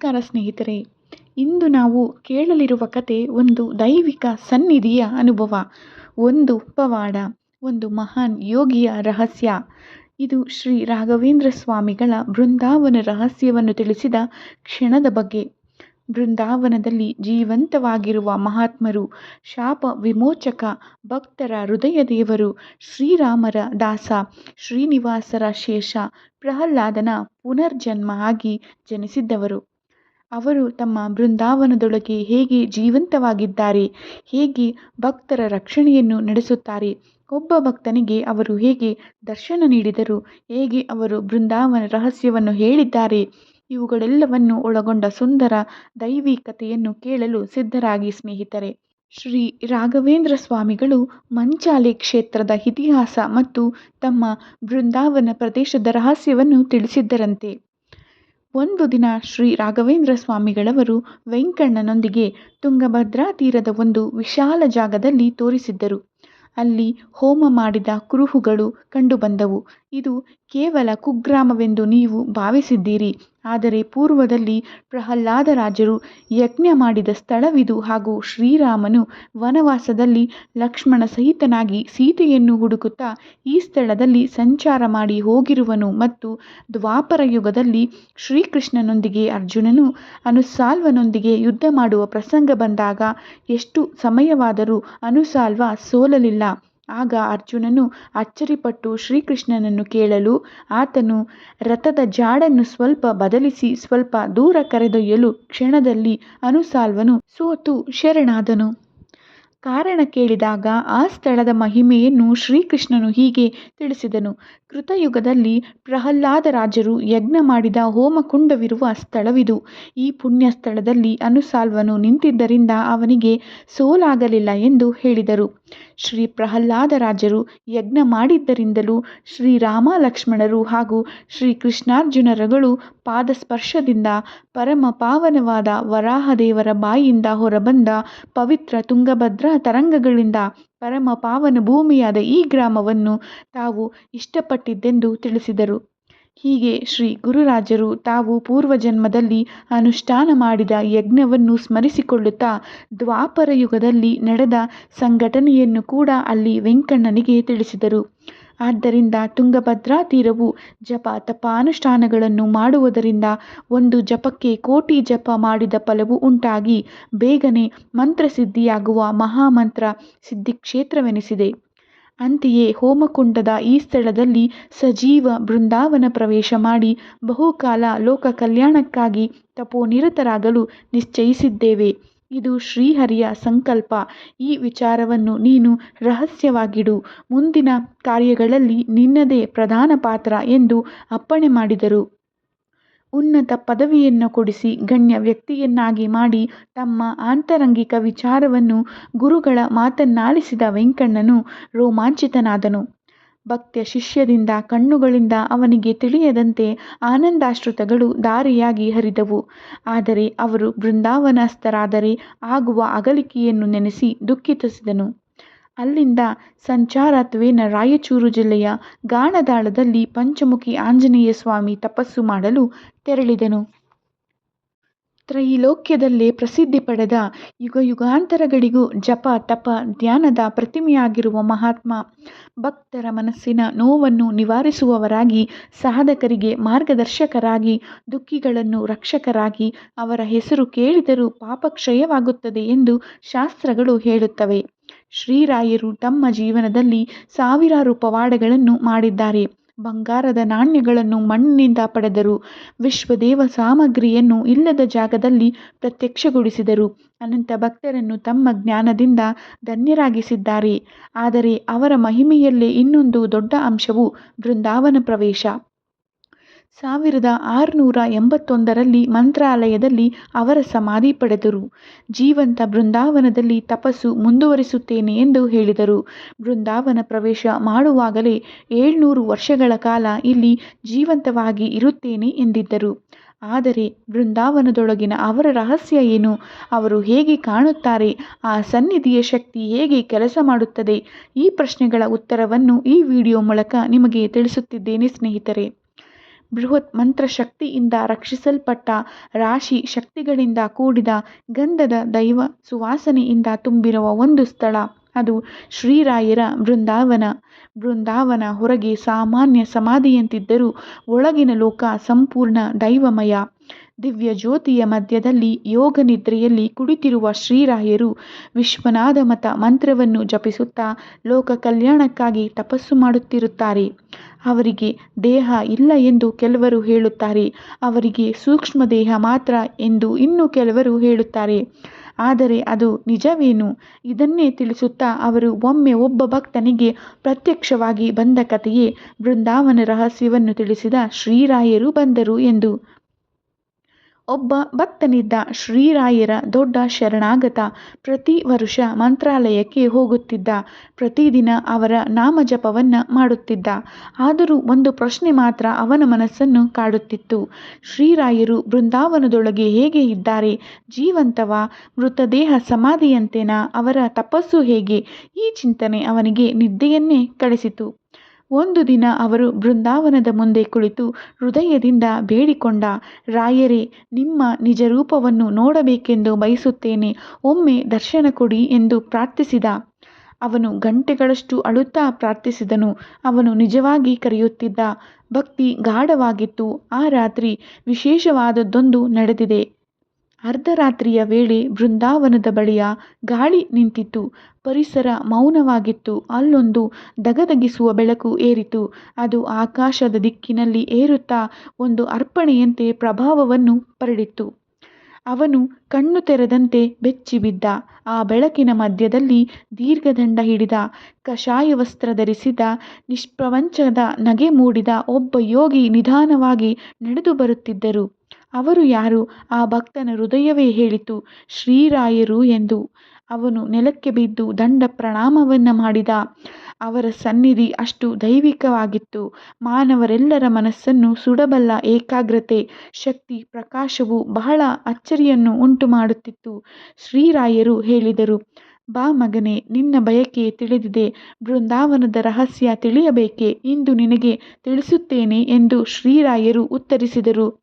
ನಮಸ್ಕಾರ ಸ್ನೇಹಿತರೆ. ಇಂದು ನಾವು ಕೇಳಲಿರುವ ಕತೆ ಒಂದು ದೈವಿಕ ಸನ್ನಿಧಿಯ ಅನುಭವ. ಒಂದು ಪವಾಡ ಒಂದು ಮಹಾನ್ ಯೋಗಿಯ ರಹಸ್ಯ. ಇದು ಶ್ರೀ ರಾಘವೇಂದ್ರ ಸ್ವಾಮಿಗಳ ಬೃಂದಾವನ ರಹಸ್ಯವನ್ನು ತಿಳಿಸಿದ ಕ್ಷಣದ ಬಗ್ಗೆ. ಬೃಂದಾವನದಲ್ಲಿ ಜೀವಂತವಾಗಿರುವ ಮಹಾತ್ಮರು, ಶಾಪ ವಿಮೋಚಕ ಭಕ್ತರ ಹೃದಯ ದೇವರು ಶ್ರೀರಾಮರ ದಾಸ, ಶ್ರೀನಿವಾಸರ ಶೇಷ, ಪ್ರಹ್ಲಾದನ ಪುನರ್ಜನ್ಮ ಆಗಿ ಜನಿಸಿದ್ದವರು. ಅವರು ತಮ್ಮ ಬೃಂದಾವನದೊಳಗೆ ಹೇಗೆ ಜೀವಂತವಾಗಿದ್ದಾರೆ, ಹೇಗೆ ಭಕ್ತರ ರಕ್ಷಣೆಯನ್ನು ನಡೆಸುತ್ತಾರೆ, ಒಬ್ಬ ಭಕ್ತನಿಗೆ ಅವರು ಹೇಗೆ ದರ್ಶನ ನೀಡಿದರು, ಹೇಗೆ ಅವರು ಬೃಂದಾವನ ರಹಸ್ಯವನ್ನು ಹೇಳಿದ್ದಾರೆ, ಇವುಗಳೆಲ್ಲವನ್ನು ಒಳಗೊಂಡ ಸುಂದರ ದೈವಿ ಕಥೆಯನ್ನು ಕೇಳಲು ಸಿದ್ಧರಾಗಿ ಸ್ನೇಹಿತರೆ. ಶ್ರೀ ರಾಘವೇಂದ್ರ ಸ್ವಾಮಿಗಳು ಮಂಚಾಲೆ ಕ್ಷೇತ್ರದ ಇತಿಹಾಸ ಮತ್ತು ತಮ್ಮ ಬೃಂದಾವನ ಪ್ರದೇಶದ ರಹಸ್ಯವನ್ನು ತಿಳಿಸಿದ್ದರಂತೆ. ಒಂದು ದಿನ ಶ್ರೀ ರಾಘವೇಂದ್ರ ಸ್ವಾಮಿಗಳವರು ವೆಂಕಣ್ಣನೊಂದಿಗೆ ತುಂಗಭದ್ರಾ ತೀರದ ಒಂದು ವಿಶಾಲ ಜಾಗದಲ್ಲಿ ತೋರಿಸಿದ್ದರು. ಅಲ್ಲಿ ಹೋಮ ಮಾಡಿದ ಕುರುಹುಗಳು ಕಂಡುಬಂದವು. ಇದು ಕೇವಲ ಕುಗ್ರಾಮವೆಂದು ನೀವು ಭಾವಿಸಿದ್ದೀರಿ. ಆದರೆ ಪೂರ್ವದಲ್ಲಿ ಪ್ರಹ್ಲಾದರಾಜರು ಯಜ್ಞ ಮಾಡಿದ ಸ್ಥಳವಿದು ಹಾಗೂ ಶ್ರೀರಾಮನು ವನವಾಸದಲ್ಲಿ ಲಕ್ಷ್ಮಣ ಸಹಿತನಾಗಿ ಸೀತೆಯನ್ನು ಹುಡುಕುತ್ತಾ ಈ ಸ್ಥಳದಲ್ಲಿ ಸಂಚಾರ ಮಾಡಿ ಹೋಗಿರುವನು ಮತ್ತು ದ್ವಾಪರ ಯುಗದಲ್ಲಿ ಶ್ರೀಕೃಷ್ಣನೊಂದಿಗೆ ಅರ್ಜುನನು ಅನುಸಾಲ್ವನೊಂದಿಗೆ ಯುದ್ಧ ಮಾಡುವ ಪ್ರಸಂಗ ಬಂದಾಗ ಎಷ್ಟು ಸಮಯವಾದರೂ ಅನುಸಾಲ್ವ ಸೋಲಲಿಲ್ಲ. ಆಗ ಅರ್ಜುನನು ಅಚ್ಚರಿಪಟ್ಟು ಶ್ರೀಕೃಷ್ಣನನ್ನು ಕೇಳಲು ಆತನು ರಥದ ಜಾಡನ್ನು ಸ್ವಲ್ಪ ಬದಲಿಸಿ ಸ್ವಲ್ಪ ದೂರ ಕರೆದೊಯ್ಯಲು ಕ್ಷಣದಲ್ಲಿ ಅನುಸಾಲ್ವನು ಸೋತು ಶರಣಾದನು. ಕಾರಣ ಕೇಳಿದಾಗ ಆ ಸ್ಥಳದ ಮಹಿಮೆಯನ್ನು ಶ್ರೀಕೃಷ್ಣನು ಹೀಗೆ ತಿಳಿಸಿದನು. ಕೃತಯುಗದಲ್ಲಿ ಪ್ರಹ್ಲಾದ ರಾಜರು ಯಜ್ಞ ಮಾಡಿದ ಹೋಮಕುಂಡವಿರುವ ಸ್ಥಳವಿದು. ಈ ಪುಣ್ಯ ಸ್ಥಳದಲ್ಲಿ ಅನುಸಾಲ್ವನು ನಿಂತಿದ್ದರಿಂದ ಅವನಿಗೆ ಸೋಲಾಗಲಿಲ್ಲ ಎಂದು ಹೇಳಿದರು. ಶ್ರೀ ಪ್ರಹ್ಲಾದರಾಜರು ಯಜ್ಞ ಮಾಡಿದ್ದರಿಂದಲೂ ಶ್ರೀರಾಮ ಲಕ್ಷ್ಮಣರು ಹಾಗೂ ಶ್ರೀ ಕೃಷ್ಣಾರ್ಜುನರುಗಳು ಪಾದಸ್ಪರ್ಶದಿಂದ ಪರಮ ಪಾವನವಾದ ವರಾಹದೇವರ ಬಾಯಿಯಿಂದ ಹೊರಬಂದ ಪವಿತ್ರ ತುಂಗಭದ್ರಾ ತರಂಗಗಳಿಂದ ಪರಮ ಪಾವನ ಭೂಮಿಯಾದ ಈ ಗ್ರಾಮವನ್ನು ತಾವು ಇಷ್ಟಪಟ್ಟಿದ್ದೆಂದು ತಿಳಿಸಿದರು. ಹೀಗೆ ಶ್ರೀ ಗುರುರಾಜರು ತಾವು ಪೂರ್ವಜನ್ಮದಲ್ಲಿ ಅನುಷ್ಠಾನ ಮಾಡಿದ ಯಜ್ಞವನ್ನು ಸ್ಮರಿಸಿಕೊಳ್ಳುತ್ತಾ ದ್ವಾಪರ ಯುಗದಲ್ಲಿ ನಡೆದ ಸಂಘಟನೆಯನ್ನು ಕೂಡ ಅಲ್ಲಿ ವೆಂಕಣ್ಣನಿಗೆ ತಿಳಿಸಿದರು. ಆದ್ದರಿಂದ ತುಂಗಭದ್ರಾ ತೀರವು ಜಪ ತಪಾನುಷ್ಠಾನಗಳನ್ನು ಮಾಡುವುದರಿಂದ ಒಂದು ಜಪಕ್ಕೆ ಕೋಟಿ ಜಪ ಮಾಡಿದ ಫಲವು ಉಂಟಾಗಿ ಬೇಗನೆ ಮಂತ್ರಸಿದ್ಧಿಯಾಗುವ ಮಹಾಮಂತ್ರ ಸಿದ್ಧಿಕ್ಷೇತ್ರವೆನಿಸಿದೆ. ಅಂತೆಯೇ ಹೋಮಕುಂಡದ ಈ ಸ್ಥಳದಲ್ಲಿ ಸಜೀವ ಬೃಂದಾವನ ಪ್ರವೇಶ ಮಾಡಿ ಬಹುಕಾಲ ಲೋಕ ಕಲ್ಯಾಣಕ್ಕಾಗಿ ತಪೋನಿರತರಾಗಲು ನಿಶ್ಚಯಿಸಿದ್ದೇವೆ. ಇದು ಶ್ರೀಹರಿಯ ಸಂಕಲ್ಪ. ಈ ವಿಚಾರವನ್ನು ನೀನು ರಹಸ್ಯವಾಗಿಡು. ಮುಂದಿನ ಕಾರ್ಯಗಳಲ್ಲಿ ನಿನ್ನದೇ ಪ್ರಧಾನ ಪಾತ್ರ ಎಂದು ಅಪ್ಪಣೆ ಮಾಡಿದರು. ಉನ್ನತ ಪದವಿಯನ್ನು ಕೊಡಿಸಿ ಗಣ್ಯ ವ್ಯಕ್ತಿಯನ್ನಾಗಿ ಮಾಡಿ ತಮ್ಮ ಆಂತರಂಗಿಕ ವಿಚಾರವನ್ನು ಗುರುಗಳ ಮಾತನ್ನಾಲಿಸಿದ ವೆಂಕಣ್ಣನು ರೋಮಾಂಚಿತನಾದನು. ಭಕ್ತ್ಯ ಶಿಷ್ಯದಿಂದ ಕಣ್ಣುಗಳಿಂದ ಅವನಿಗೆ ತಿಳಿಯದಂತೆ ಆನಂದಾಶ್ರುತಗಳು ದಾರಿಯಾಗಿ ಹರಿದವು. ಆದರೆ ಅವರು ಬೃಂದಾವನಸ್ಥರಾದರೆ ಆಗುವ ಅಗಲಿಕೆಯನ್ನು ನೆನೆಸಿ ದುಃಖಿಸಿದನು ಅಲ್ಲಿಂದ ಸಂಚಾರತ್ವೇನ ರಾಯಚೂರು ಜಿಲ್ಲೆಯ ಗಾಣದಾಳದಲ್ಲಿ ಪಂಚಮುಖಿ ಆಂಜನೇಯ ಸ್ವಾಮಿ ತಪಸ್ಸು ಮಾಡಲು ತೆರಳಿದನು. ತ್ರೈಲೋಕ್ಯದಲ್ಲೇ ಪ್ರಸಿದ್ಧಿ ಪಡೆದ ಯುಗಯುಗಾಂತರಗಳಿಗೂ ಜಪ ತಪ ಧ್ಯಾನದ ಪ್ರತಿಮೆಯಾಗಿರುವ ಮಹಾತ್ಮ ಭಕ್ತರ ಮನಸ್ಸಿನ ನೋವನ್ನು ನಿವಾರಿಸುವವರಾಗಿ ಸಾಧಕರಿಗೆ ಮಾರ್ಗದರ್ಶಕರಾಗಿ ದುಃಖಿಗಳನ್ನು ರಕ್ಷಕರಾಗಿ ಅವರ ಹೆಸರು ಕೇಳಿದರೂ ಪಾಪಕ್ಷಯವಾಗುತ್ತದೆ ಎಂದು ಶಾಸ್ತ್ರಗಳು ಹೇಳುತ್ತವೆ. ಶ್ರೀರಾಯರು ತಮ್ಮ ಜೀವನದಲ್ಲಿ ಸಾವಿರಾರು ಪವಾಡಗಳನ್ನು ಮಾಡಿದ್ದಾರೆ. ಬಂಗಾರದ ನಾಣ್ಯಗಳನ್ನು ಮಣ್ಣಿನಿಂದ ಪಡೆದರು. ವಿಶ್ವದೇವ ಸಾಮಗ್ರಿಯನ್ನು ಇಲ್ಲದ ಜಾಗದಲ್ಲಿ ಪ್ರತ್ಯಕ್ಷಗೊಳಿಸಿದರು. ಅನಂತ ಭಕ್ತರನ್ನು ತಮ್ಮ ಜ್ಞಾನದಿಂದ ಧನ್ಯರಾಗಿಸಿದ್ದಾರೆ. ಆದರೆ ಅವರ ಮಹಿಮೆಯಲ್ಲೇ ಇನ್ನೊಂದು ದೊಡ್ಡ ಅಂಶವು ಬೃಂದಾವನ ಪ್ರವೇಶ. ಸಾವಿರದ ಆರುನೂರ ಎಂಬತ್ತೊಂದರಲ್ಲಿ ಮಂತ್ರಾಲಯದಲ್ಲಿ ಅವರ ಸಮಾಧಿ ಪಡೆದರು. ಜೀವಂತ ಬೃಂದಾವನದಲ್ಲಿ ತಪಸ್ಸು ಮುಂದುವರಿಸುತ್ತೇನೆ ಎಂದು ಹೇಳಿದರು. ಬೃಂದಾವನ ಪ್ರವೇಶ ಮಾಡುವಾಗಲೇ ಏಳ್ನೂರು ವರ್ಷಗಳ ಕಾಲ ಇಲ್ಲಿ ಜೀವಂತವಾಗಿ ಇರುತ್ತೇನೆ ಎಂದಿದ್ದರು. ಆದರೆ ಬೃಂದಾವನದೊಳಗಿನ ಅವರ ರಹಸ್ಯ ಏನು? ಅವರು ಹೇಗೆ ಕಾಣುತ್ತಾರೆ? ಆ ಸನ್ನಿಧಿಯ ಶಕ್ತಿ ಹೇಗೆ ಕೆಲಸ ಮಾಡುತ್ತದೆ? ಈ ಪ್ರಶ್ನೆಗಳ ಉತ್ತರವನ್ನು ಈ ವಿಡಿಯೋ ಮೂಲಕ ನಿಮಗೆ ತಿಳಿಸುತ್ತಿದ್ದೇನೆ ಸ್ನೇಹಿತರೆ. ಬೃಹತ್ ಮಂತ್ರಶಕ್ತಿಯಿಂದ ರಕ್ಷಿಸಲ್ಪಟ್ಟ ರಾಶಿ ಶಕ್ತಿಗಳಿಂದ ಕೂಡಿದ ಗಂಧದ ದೈವ ಸುವಾಸನೆಯಿಂದ ತುಂಬಿರುವ ಒಂದು ಸ್ಥಳ. ಅದು ಶ್ರೀರಾಯರ ಬೃಂದಾವನ. ಬೃಂದಾವನ ಹೊರಗೆ ಸಾಮಾನ್ಯ ಸಮಾಧಿಯಂತಿದ್ದರೂ ಒಳಗಿನ ಲೋಕ ಸಂಪೂರ್ಣ ದೈವಮಯ. ದಿವ್ಯ ಜ್ಯೋತಿಯ ಮಧ್ಯದಲ್ಲಿ ಯೋಗ ನಿದ್ರೆಯಲ್ಲಿ ಕುಳಿತಿರುವ ಶ್ರೀರಾಯರು ವಿಶ್ವನಾಥಮತ ಮಂತ್ರವನ್ನು ಜಪಿಸುತ್ತಾ ಲೋಕ ಕಲ್ಯಾಣಕ್ಕಾಗಿ ತಪಸ್ಸು ಮಾಡುತ್ತಿರುತ್ತಾರೆ. ಅವರಿಗೆ ದೇಹ ಇಲ್ಲ ಎಂದು ಕೆಲವರು ಹೇಳುತ್ತಾರೆ. ಅವರಿಗೆ ಸೂಕ್ಷ್ಮ ದೇಹ ಮಾತ್ರ ಎಂದು ಇನ್ನು ಕೆಲವರು ಹೇಳುತ್ತಾರೆ. ಆದರೆ ಅದು ನಿಜವೇನು? ಇದನ್ನೇ ತಿಳಿಸುತ್ತಾ ಅವರು ಒಮ್ಮೆ ಒಬ್ಬ ಭಕ್ತನಿಗೆ ಪ್ರತ್ಯಕ್ಷವಾಗಿ ಬಂದ ಕಥೆಯೇ ಬೃಂದಾವನ ರಹಸ್ಯವನ್ನು ತಿಳಿಸಿದ ಶ್ರೀರಾಯರು ಬಂದರು ಎಂದು. ಒಬ್ಬ ಭಕ್ತನಿದ್ದ ಶ್ರೀರಾಯರ ದೊಡ್ಡ ಶರಣಾಗತ ಪ್ರತಿ ವರುಷ ಮಂತ್ರಾಲಯಕ್ಕೆ ಹೋಗುತ್ತಿದ್ದ. ಪ್ರತಿದಿನ ಅವರ ನಾಮಜಪವನ್ನ ಮಾಡುತ್ತಿದ್ದ. ಆದರೂ ಒಂದು ಪ್ರಶ್ನೆ ಮಾತ್ರ ಅವನ ಮನಸ್ಸನ್ನು ಕಾಡುತ್ತಿತ್ತು. ಶ್ರೀರಾಯರು ಬೃಂದಾವನದೊಳಗೆ ಹೇಗೆ ಇದ್ದಾರೆ? ಜೀವಂತವ? ಮೃತದೇಹ ಸಮಾಧಿಯಂತೆನಾ? ಅವರ ತಪಸ್ಸು ಹೇಗೆ? ಈ ಚಿಂತನೆ ಅವನಿಗೆ ನಿದ್ದೆಯನ್ನೇ ಕಳಿಸಿತು. ಒಂದು ದಿನ ಅವರು ಬೃಂದಾವನದ ಮುಂದೆ ಕುಳಿತು ಹೃದಯದಿಂದ ಬೇಡಿಕೊಂಡ, ರಾಯರೇ, ನಿಮ್ಮ ನಿಜ ರೂಪವನ್ನು ನೋಡಬೇಕೆಂದು ಬಯಸುತ್ತೇನೆ, ಒಮ್ಮೆ ದರ್ಶನ ಕೊಡಿ ಎಂದು ಪ್ರಾರ್ಥಿಸಿದ. ಅವನು ಗಂಟೆಗಳಷ್ಟು ಅಳುತ್ತಾ ಪ್ರಾರ್ಥಿಸಿದನು, ಅವನು ನಿಜವಾಗಿ ಕರೆಯುತ್ತಿದ್ದ, ಭಕ್ತಿ ಗಾಢವಾಗಿತ್ತು, ಆ ರಾತ್ರಿ ವಿಶೇಷವಾದದ್ದೊಂದು ನಡೆದಿದೆ. ಅರ್ಧರಾತ್ರಿಯ ವೇಳೆ ಬೃಂದಾವನದ ಬಳಿಯ ಗಾಳಿ ನಿಂತಿತು ಪರಿಸರ ಮೌನವಾಗಿತ್ತು. ಅಲ್ಲೊಂದು ಧಗಧಗಿಸುವ ಬೆಳಕು ಏರಿತು. ಅದು ಆಕಾಶದ ದಿಕ್ಕಿನಲ್ಲಿ ಏರುತ್ತಾ ಒಂದು ಅರ್ಪಣೆಯಂತೆ ಪ್ರಭಾವವನ್ನು ಪರಡಿತ್ತು. ಅವನು ಕಣ್ಣು ತೆರೆದಂತೆ ಬೆಚ್ಚಿಬಿದ್ದ. ಆ ಬೆಳಕಿನ ಮಧ್ಯದಲ್ಲಿ ದೀರ್ಘದಂಡ ಹಿಡಿದ. ಕಷಾಯ ವಸ್ತ್ರ ಧರಿಸಿದ. ನಿಷ್ಪ್ರವಂಚದ ನಗೆ ಮೂಡಿದ ಒಬ್ಬ ಯೋಗಿ ನಿಧಾನವಾಗಿ ನಡೆದು ಬರುತ್ತಿದ್ದರು. ಅವರು ಯಾರು? ಆ ಭಕ್ತನ ಹೃದಯವೇ ಹೇಳಿತು, ಶ್ರೀರಾಯರು ಎಂದು. ಅವನು ನೆಲಕ್ಕೆ ಬಿದ್ದು ದಂಡ ಪ್ರಣಾಮವನ್ನು ಮಾಡಿದ. ಅವರ ಸನ್ನಿಧಿ ಅಷ್ಟು ದೈವಿಕವಾಗಿತ್ತು. ಮಾನವರೆಲ್ಲರ ಮನಸ್ಸನ್ನು ಸುಡಬಲ್ಲ ಏಕಾಗ್ರತೆ, ಶಕ್ತಿ, ಪ್ರಕಾಶವು ಬಹಳ ಅಚ್ಚರಿಯನ್ನು ಉಂಟು ಮಾಡುತ್ತಿತ್ತು ಶ್ರೀರಾಯರು ಹೇಳಿದರು. ಬಾ ಮಗನೇ, ನಿನ್ನ ಬಯಕೆ ತಿಳಿದಿದೆ, ಬೃಂದಾವನದ ರಹಸ್ಯ ತಿಳಿಯಬೇಕೆ, ಇಂದು ನಿನಗೆ ತಿಳಿಸುತ್ತೇನೆ ಎಂದು ಶ್ರೀರಾಯರು ಉತ್ತರಿಸಿದರು.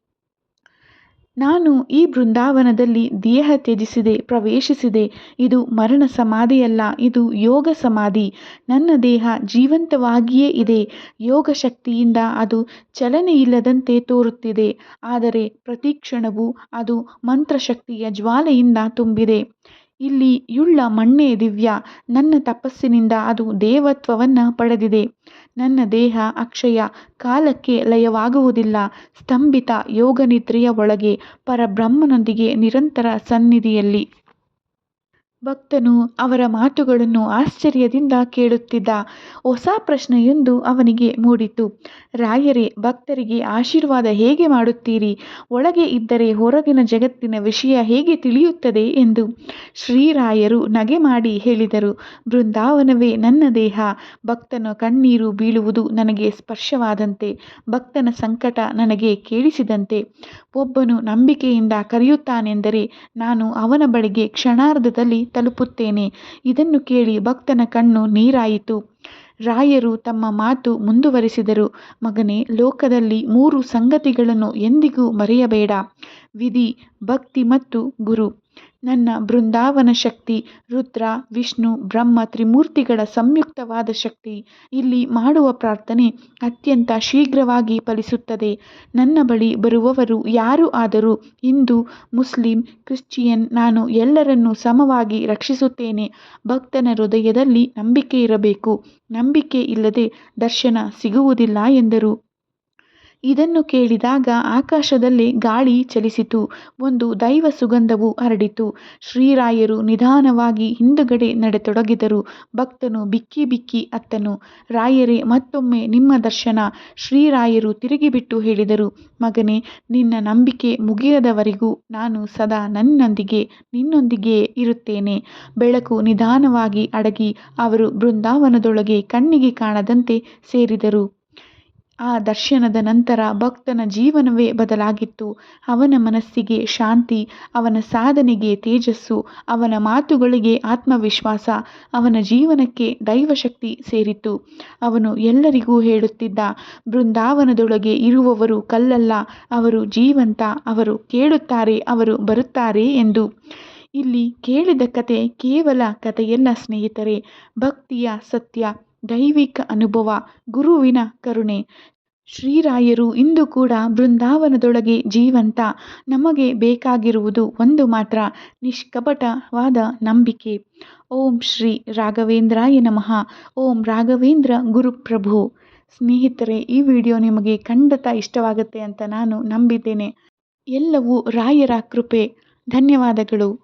ನಾನು ಈ ಬೃಂದಾವನದಲ್ಲಿ ದೇಹ ತ್ಯಜಿಸಿದೆ, ಪ್ರವೇಶಿಸಿದೆ. ಇದು ಮರಣ ಸಮಾಧಿಯಲ್ಲ, ಇದು ಯೋಗ ಸಮಾಧಿ. ನನ್ನ ದೇಹ ಜೀವಂತವಾಗಿಯೇ ಇದೆ. ಯೋಗ ಶಕ್ತಿಯಿಂದ ಅದು ಚಲನೆಯಿಲ್ಲದಂತೆ ತೋರುತ್ತಿದೆ. ಆದರೆ ಪ್ರತಿಕ್ಷಣವೂ ಅದು ಮಂತ್ರಶಕ್ತಿಯ ಜ್ವಾಲೆಯಿಂದ ತುಂಬಿದೆ. ಇಲ್ಲಿ ಯುಳ್ಳ ಮಣ್ಣೇ ದಿವ್ಯ, ನನ್ನ ತಪಸ್ಸಿನಿಂದ ಅದು ದೇವತ್ವವನ್ನು ಪಡೆದಿದೆ. ನನ್ನ ದೇಹ, ಅಕ್ಷಯ, ಕಾಲಕ್ಕೆ ಲಯವಾಗುವುದಿಲ್ಲ. ಸ್ತಂಭಿತ ಯೋಗನಿದ್ರೆಯ ಒಳಗೆ ಪರಬ್ರಹ್ಮನೊಂದಿಗೆ ನಿರಂತರ ಸನ್ನಿಧಿಯಲ್ಲಿ ಭಕ್ತನು ಅವರ ಮಾತುಗಳನ್ನು ಆಶ್ಚರ್ಯದಿಂದ ಕೇಳುತ್ತಿದ್ದ ಹೊಸ ಪ್ರಶ್ನೆಯೊಂದು ಅವನಿಗೆ ಮೂಡಿತು. ರಾಯರೇ, ಭಕ್ತರಿಗೆ ಆಶೀರ್ವಾದ ಹೇಗೆ ಮಾಡುತ್ತೀರಿ? ಒಳಗೆ ಇದ್ದರೆ ಹೊರಗಿನ ಜಗತ್ತಿನ ವಿಷಯ ಹೇಗೆ ತಿಳಿಯುತ್ತದೆ ಎಂದು ಶ್ರೀರಾಯರು ನಗೆ ಮಾಡಿ ಹೇಳಿದರು. ಬೃಂದಾವನವೇ ನನ್ನ ದೇಹ, ಭಕ್ತನ ಕಣ್ಣೀರು ಬೀಳುವುದು ನನಗೆ ಸ್ಪರ್ಶವಾದಂತೆ, ಭಕ್ತನ ಸಂಕಟ ನನಗೆ ಕೇಳಿಸಿದಂತೆ. ಒಬ್ಬನು ನಂಬಿಕೆಯಿಂದ ಕರೆಯುತ್ತಾನೆಂದರೆ ನಾನು ಅವನ ಬಳಿಗೆ ಕ್ಷಣಾರ್ಧದಲ್ಲಿ ತಲುಪುತ್ತೇನೆ. ಇದನ್ನು ಕೇಳಿ ಭಕ್ತನ ಕಣ್ಣು ನೀರಾಯಿತು. ರಾಯರು ತಮ್ಮ ಮಾತು ಮುಂದುವರಿಸಿದರು. ಮಗನೇ, ಲೋಕದಲ್ಲಿ ಮೂರು ಸಂಗತಿಗಳನ್ನು ಎಂದಿಗೂ ಮರೆಯಬೇಡ. ವಿಧಿ, ಭಕ್ತಿ ಮತ್ತು ಗುರು. ನನ್ನ ಬೃಂದಾವನ ಶಕ್ತಿ, ರುದ್ರ, ವಿಷ್ಣು, ಬ್ರಹ್ಮ ತ್ರಿಮೂರ್ತಿಗಳ ಸಂಯುಕ್ತವಾದ ಶಕ್ತಿ ಇಲ್ಲಿ ಮಾಡುವ ಪ್ರಾರ್ಥನೆ ಅತ್ಯಂತ ಶೀಘ್ರವಾಗಿ ಫಲಿಸುತ್ತದೆ. ನನ್ನ ಬಳಿ ಬರುವವರು ಯಾರು ಆದರೂ ಹಿಂದೂ, ಮುಸ್ಲಿಂ, ಕ್ರಿಶ್ಚಿಯನ್ ನಾನು ಎಲ್ಲರನ್ನೂ ಸಮವಾಗಿ ರಕ್ಷಿಸುತ್ತೇನೆ. ಭಕ್ತನ ಹೃದಯದಲ್ಲಿ ನಂಬಿಕೆ ಇರಬೇಕು. ನಂಬಿಕೆ ಇಲ್ಲದೆ ದರ್ಶನ ಸಿಗುವುದಿಲ್ಲ ಎಂದರು. ಇದನ್ನು ಕೇಳಿದಾಗ ಆಕಾಶದಲ್ಲಿ ಗಾಳಿ ಚಲಿಸಿತು. ಒಂದು ದೈವ ಸುಗಂಧವು ಹರಡಿತು. ಶ್ರೀರಾಯರು ನಿಧಾನವಾಗಿ ಹಿಂದುಗಡೆ ನಡೆತೊಡಗಿದರು. ಭಕ್ತನು ಬಿಕ್ಕಿ ಬಿಕ್ಕಿ ಅತ್ತನು. ರಾಯರೇ, ಮತ್ತೊಮ್ಮೆ ನಿಮ್ಮ ದರ್ಶನ. ಶ್ರೀರಾಯರು ತಿರುಗಿಬಿಟ್ಟು ಹೇಳಿದರು, ಮಗನೇ, ನಿನ್ನ ನಂಬಿಕೆ ಮುಗಿಯದವರೆಗೂ ನಾನು ಸದಾ ನನ್ನೊಂದಿಗೆ, ನಿನ್ನೊಂದಿಗೆ ಇರುತ್ತೇನೆ. ಬೆಳಕು ನಿಧಾನವಾಗಿ ಅಡಗಿ, ಅವರು ಬೃಂದಾವನದೊಳಗೆ ಕಣ್ಣಿಗೆ ಕಾಣದಂತೆ ಸೇರಿದರು. ಆ ದರ್ಶನದ ನಂತರ ಭಕ್ತನ ಜೀವನವೇ ಬದಲಾಗಿತ್ತು. ಅವನ ಮನಸ್ಸಿಗೆ ಶಾಂತಿ, ಅವನ ಸಾಧನೆಗೆ ತೇಜಸ್ಸು, ಅವನ ಮಾತುಗಳಿಗೆ ಆತ್ಮವಿಶ್ವಾಸ, ಅವನ ಜೀವನಕ್ಕೆ ದೈವಶಕ್ತಿ ಸೇರಿತು ಅವನು ಎಲ್ಲರಿಗೂ ಹೇಳುತ್ತಿದ್ದ, ಬೃಂದಾವನದೊಳಗೆ ಇರುವವರು ಕಲ್ಲಲ್ಲ, ಅವರು ಜೀವಂತ, ಅವರು ಕೇಳುತ್ತಾರೆ, ಅವರು ಬರುತ್ತಾರೆ ಎಂದು. ಇಲ್ಲಿ ಕೇಳಿದ ಕತೆ ಕೇವಲ ಕಥೆಯಲ್ಲ ಸ್ನೇಹಿತರೆ, ಭಕ್ತಿಯ ಸತ್ಯ. ದೈವಿಕ ಅನುಭವ, ಗುರುವಿನ ಕರುಣೆ. ಶ್ರೀರಾಯರು ಇಂದು ಕೂಡ ಬೃಂದಾವನದೊಳಗೆ ಜೀವಂತ. ನಮಗೆ ಬೇಕಾಗಿರುವುದು ಒಂದು ಮಾತ್ರ, ನಿಷ್ಕಪಟವಾದ ನಂಬಿಕೆ. ಓಂ ಶ್ರೀ ರಾಘವೇಂದ್ರಾಯ ನಮಃ. ಓಂ ರಾಘವೇಂದ್ರ ಗುರುಪ್ರಭು. ಸ್ನೇಹಿತರೆ, ಈ ವಿಡಿಯೋ ನಿಮಗೆ ಖಂಡಿತ ಇಷ್ಟವಾಗುತ್ತೆ ಅಂತ ನಾನು ನಂಬಿದ್ದೇನೆ. ಎಲ್ಲವೂ ರಾಯರ ಕೃಪೆ. ಧನ್ಯವಾದಗಳು.